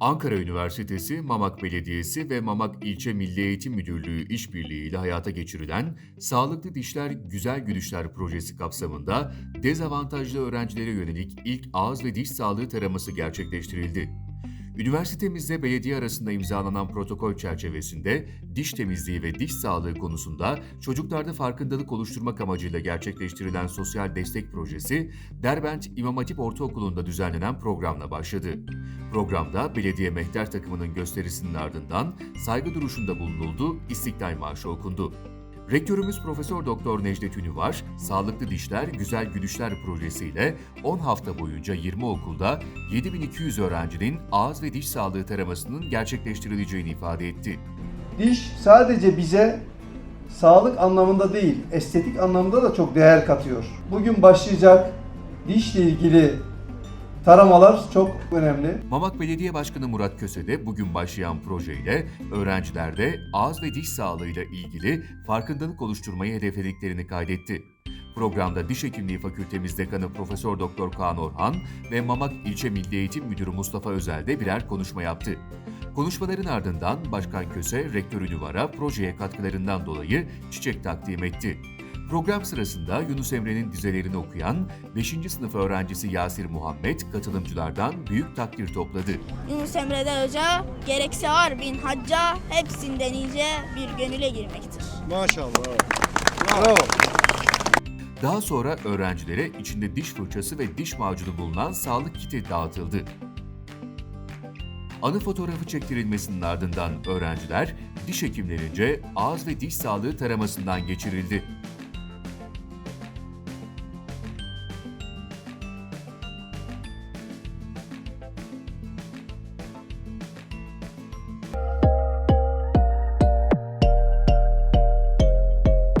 Ankara Üniversitesi, Mamak Belediyesi ve Mamak İlçe Milli Eğitim Müdürlüğü işbirliğiyle hayata geçirilen Sağlıklı Dişler Güzel Gülüşler projesi kapsamında dezavantajlı öğrencilere yönelik ilk ağız ve diş sağlığı taraması gerçekleştirildi. Üniversitemizde belediye arasında imzalanan protokol çerçevesinde diş temizliği ve diş sağlığı konusunda çocuklarda farkındalık oluşturmak amacıyla gerçekleştirilen sosyal destek projesi Derbent İmam Hatip Ortaokulu'nda düzenlenen programla başladı. Programda belediye mehter takımının gösterisinin ardından saygı duruşunda bulunuldu, İstiklal Marşı okundu. Rektörümüz Profesör Doktor Necdet Ünüvar, Sağlıklı Dişler Güzel Gülüşler projesiyle 10 hafta boyunca 20 okulda 7200 öğrencinin ağız ve diş sağlığı taramasının gerçekleştirileceğini ifade etti. Diş sadece bize sağlık anlamında değil, estetik anlamında da çok değer katıyor. Bugün başlayacak dişle ilgili taramalar çok önemli. Mamak Belediye Başkanı Murat Köse de bugün başlayan projeyle öğrencilerde ağız ve diş sağlığıyla ilgili farkındalık oluşturmayı hedeflediklerini kaydetti. Programda Diş Hekimliği Fakültemiz Dekanı Profesör Doktor Kaan Orhan ve Mamak İlçe Milli Eğitim Müdürü Mustafa Özel de birer konuşma yaptı. Konuşmaların ardından Başkan Köse, Rektör Ünüvar'a projeye katkılarından dolayı çiçek takdim etti. Program sırasında Yunus Emre'nin dizelerini okuyan 5. sınıf öğrencisi Yasir Muhammed katılımcılardan büyük takdir topladı. Yunus Emre'de Hoca, gerekse var bin hacca, hepsinden iyice bir gönüle girmektir. Maşallah. Bravo. Daha sonra öğrencilere içinde diş fırçası ve diş macunu bulunan sağlık kiti dağıtıldı. Anı fotoğrafı çektirilmesinin ardından öğrenciler diş hekimlerince ağız ve diş sağlığı taramasından geçirildi.